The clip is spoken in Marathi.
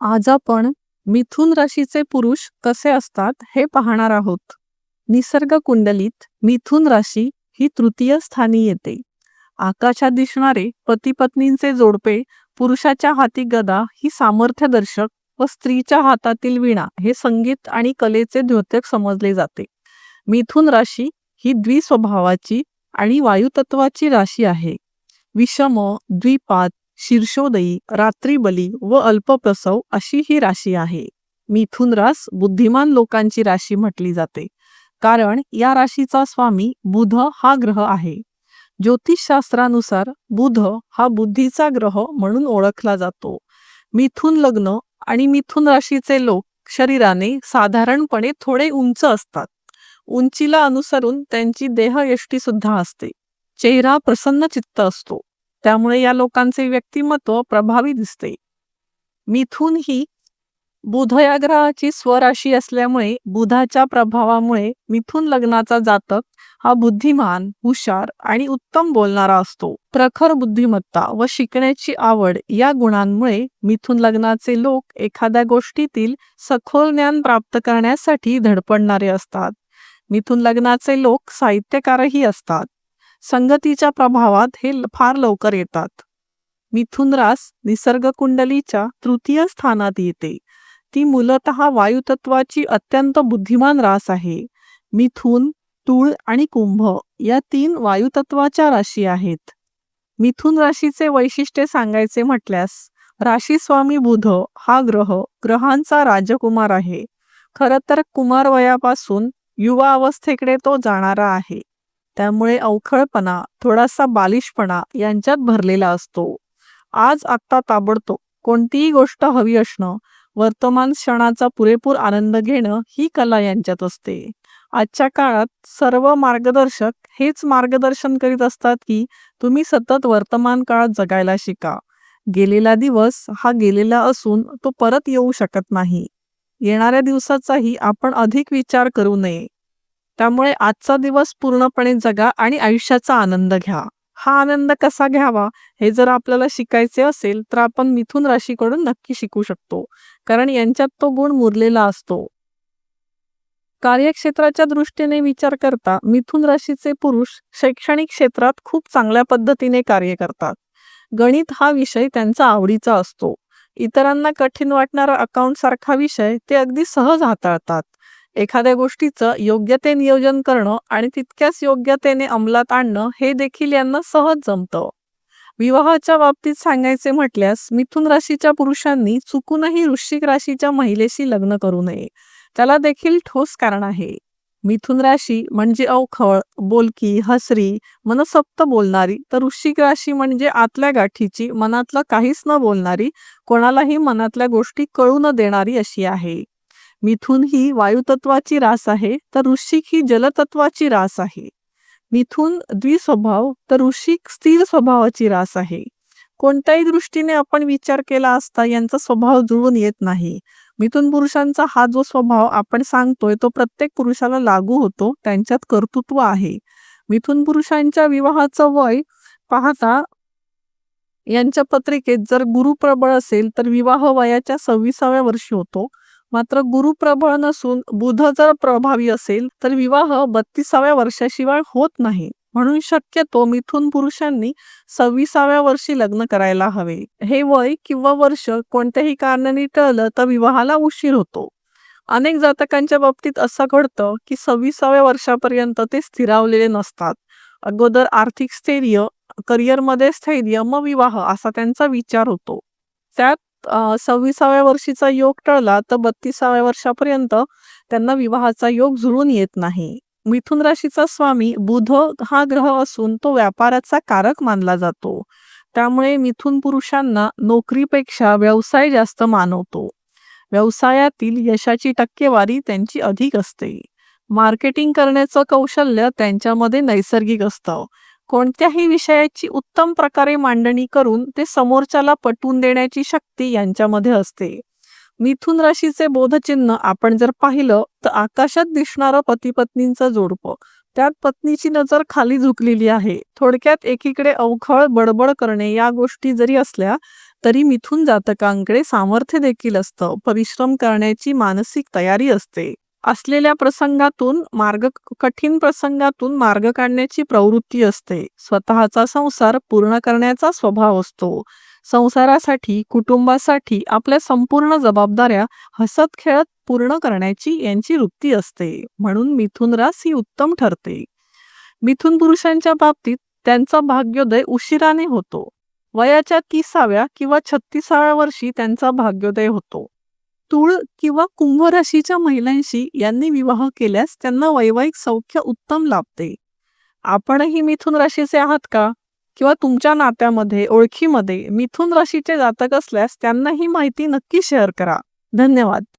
आज आपण मिथुन राशीचे पुरुष कसे असतात हे पाहणार आहोत. निसर्ग कुंडलीत मिथुन राशी ही तृतीय स्थानी येते. आकाशात दिसणारे पतीपत्नींचे जोडपे पुरुषाच्या हाती गदा ही सामर्थ्यदर्शक व स्त्रीच्या हातातील विणा हे संगीत आणि कलेचे द्योतक समजले जाते. मिथुन राशी ही द्विस्वभावाची आणि वायुतत्वाची राशी आहे. विषम द्विपात शीर्षोदयी रात्रीबली व अल्पप्रसव अशी ही राशी आहे. मिथुन रास बुद्धिमान लोकांची राशी म्हटली जाते. कारण या राशीचा स्वामी बुध हा ग्रह आहे. ज्योतिषशास्त्रानुसार बुध हा बुद्धीचा ग्रह म्हणून ओळखला जातो. मिथुन लग्न आणि मिथुन राशीचे लोक शरीराने साधारणपणे थोडे उंच असतात. उंचीला अनुसरून त्यांची देहयष्टी सुद्धा असते. चेहरा प्रसन्न चित्त असतो. त्यामुळे या लोकांचे व्यक्तिमत्व प्रभावी दिसते. मिथून ही बुध या ग्रहाची स्वराशी असल्यामुळे बुधाच्या प्रभावामुळे मिथून लग्नाचा जातक हा बुद्धिमान हुशार आणि उत्तम बोलणारा असतो. प्रखर बुद्धिमत्ता व शिकण्याची आवड या गुणांमुळे मिथून लग्नाचे लोक एखाद्या गोष्टीतील सखोल ज्ञान प्राप्त करण्यासाठी धडपडणारे असतात. मिथून लग्नाचे लोक साहित्यकारही असतात. संगतीच्या प्रभावात हे फार लवकर येतात. मिथुन रास निसर्ग कुंडलीच्या तृतीय स्थानात येते. ती मूलत वायुतत्वाची अत्यंत बुद्धिमान रास आहे. मिथुन तूळ आणि कुंभ या तीन वायुतत्वाच्या राशी आहेत. मिथुन राशीचे वैशिष्ट्य सांगायचे म्हटल्यास राशी स्वामी बुध हा ग्रह ग्रहांचा राजकुमार आहे. खर तर कुमार वयापासून युवा अवस्थेकडे तो जाणारा आहे. त्यामुळे अवखळपणा थोडासा बालिशपणा यांच्यात भरलेला असतो. आज आत्ता ताबडतोब कोणतीही गोष्ट हवी असणं वर्तमान क्षणाचा पुरेपूर आनंद घेणं ही कला यांच्यात असते. आजच्या काळात सर्व मार्गदर्शक हेच मार्गदर्शन करीत असतात की तुम्ही सतत वर्तमान काळात जगायला शिका. गेलेला दिवस हा गेलेला असून तो परत येऊ शकत नाही. येणाऱ्या दिवसाचाही आपण अधिक विचार करू नये. त्यामुळे आजचा दिवस पूर्णपणे जगा आणि आयुष्याचा आनंद घ्या. हा आनंद कसा घ्यावा? हे जर आपल्याला शिकायचे असेल तर आपण मिथुन राशीकडून नक्की शिकू शकतो कारण यांच्यात तो गुण मुरलेला असतो. कार्यक्षेत्राच्या दृष्टीने विचार करता मिथुन राशीचे पुरुष शैक्षणिक क्षेत्रात खूप चांगल्या पद्धतीने कार्य करतात. गणित हा विषय त्यांचा आवडीचा असतो. इतरांना कठीण वाटणारा अकाउंट सारखा विषय ते अगदी सहज हाताळतात. एखाद्या गोष्टीचं योग्य नियोजन करणं आणि तितक्याच योग्यतेने अंमलात आणणं हे देखील यांना सहज जमतं. विवाहाच्या बाबतीत सांगायचे म्हटल्यास मिथुन राशीच्या पुरुषांनी चुकूनही वृश्चिक राशीच्या महिलेशी लग्न करू नये. त्याला देखील ठोस कारण आहे. मिथुन राशी म्हणजे अवखळ बोलकी हसरी मनसप्त बोलणारी. तर वृश्चिक राशी म्हणजे आतल्या गाठीची मनातलं काहीच न बोलणारी कोणालाही मनातल्या गोष्टी कळू न देणारी अशी आहे. मिथुन ही वायुतत्वाची रास आहे तर ऋषिक ही जलतत्वाची रास आहे. मिथुन द्विस्वभाव तर ऋषिक स्थिर स्वभावाची रास आहे. कोणत्याही दृष्टीने आपण विचार केला असता यांचा स्वभाव जुळून येत नाही. मिथुन पुरुषांचा हा जो स्वभाव आपण सांगतोय तो प्रत्येक पुरुषाला लागू होतो त्यांच्यात कर्तृत्व आहे. मिथुन पुरुषांच्या विवाहाचं वय पाहता यांच्या पत्रिकेत जर गुरुप्रबळ असेल तर विवाह वयाच्या सव्वीसाव्या वर्षी होतो. मात्र गुरु प्रबळ नसून बुध जर प्रभावी असेल तर विवाह बत्तीसाव्या वर्षाशिवाय होत नाही. म्हणून शक्यतो मिथून पुरुषांनी सव्वीसाव्या वर्षी लग्न करायला हवे. हे वय किंवा वर्ष कोणत्याही कारणाने टळलं तर विवाहाला उशीर होतो. अनेक जातकांच्या बाबतीत असं घडतं की सव्वीसाव्या वर्षापर्यंत ते स्थिरावलेले नसतात. अगोदर आर्थिक स्थैर्य करिअरमध्ये स्थैर्य मग विवाह असा त्यांचा विचार होतो. त्यात सव्वीसाव्या वर्षीचा योग टळला तर बत्तीसाव्या वर्षापर्यंत त्यांना विवाहाचा योग जुळून येत नाही. मिथुन राशीचा स्वामी बुध हा ग्रह असून तो व्यापाराचा कारक मानला जातो. त्यामुळे मिथुन पुरुषांना नोकरीपेक्षा व्यवसाय जास्त मानवतो. व्यवसायातील यशाची टक्केवारी त्यांची अधिक असते. मार्केटिंग करण्याचं कौशल्य त्यांच्यामध्ये नैसर्गिक असतं. कोणत्याही विषयाची उत्तम प्रकारे मांडणी करून ते समोरच्याला पटवून देण्याची शक्ती यांच्यामध्ये असते. मिथुन राशीचे बोधचिन्ह आपण जर पाहिलं तर आकाशात दिसणारं पती पत्नींचं जोडपं. त्यात पत्नीची नजर खाली झुकलेली आहे. थोडक्यात एकीकडे अवखळ बडबड करणे या गोष्टी जरी असल्या तरी मिथुन जातकांकडे सामर्थ्य देखील असतं. परिश्रम करण्याची मानसिक तयारी असते. असलेल्या प्रसंगातून मार्ग कठीण प्रसंगातून मार्ग काढण्याची प्रवृत्ती असते. स्वतःचा संसार पूर्ण करण्याचा स्वभाव असतो. संसारासाठी कुटुंबासाठी आपल्या संपूर्ण जबाबदाऱ्या हसत खेळत पूर्ण करण्याची यांची वृत्ती असते. म्हणून मिथुन रास ही उत्तम ठरते. मिथुन पुरुषांच्या बाबतीत त्यांचा भाग्योदय उशिराने होतो. वयाच्या तिसाव्या किंवा छत्तीसाव्या वर्षी त्यांचा भाग्योदय होतो. तुळ किंवा कुंभ राशीच्या महिलांशी यांनी विवाह केल्यास त्यांना वैवाहिक सौख्य उत्तम लाभते. आपणही मिथुन राशीचे आहात का? किंवा तुमच्या नात्यामध्ये ओळखीमध्ये मिथुन राशीचे जातक असल्यास त्यांना ही माहिती नक्की शेअर करा. धन्यवाद.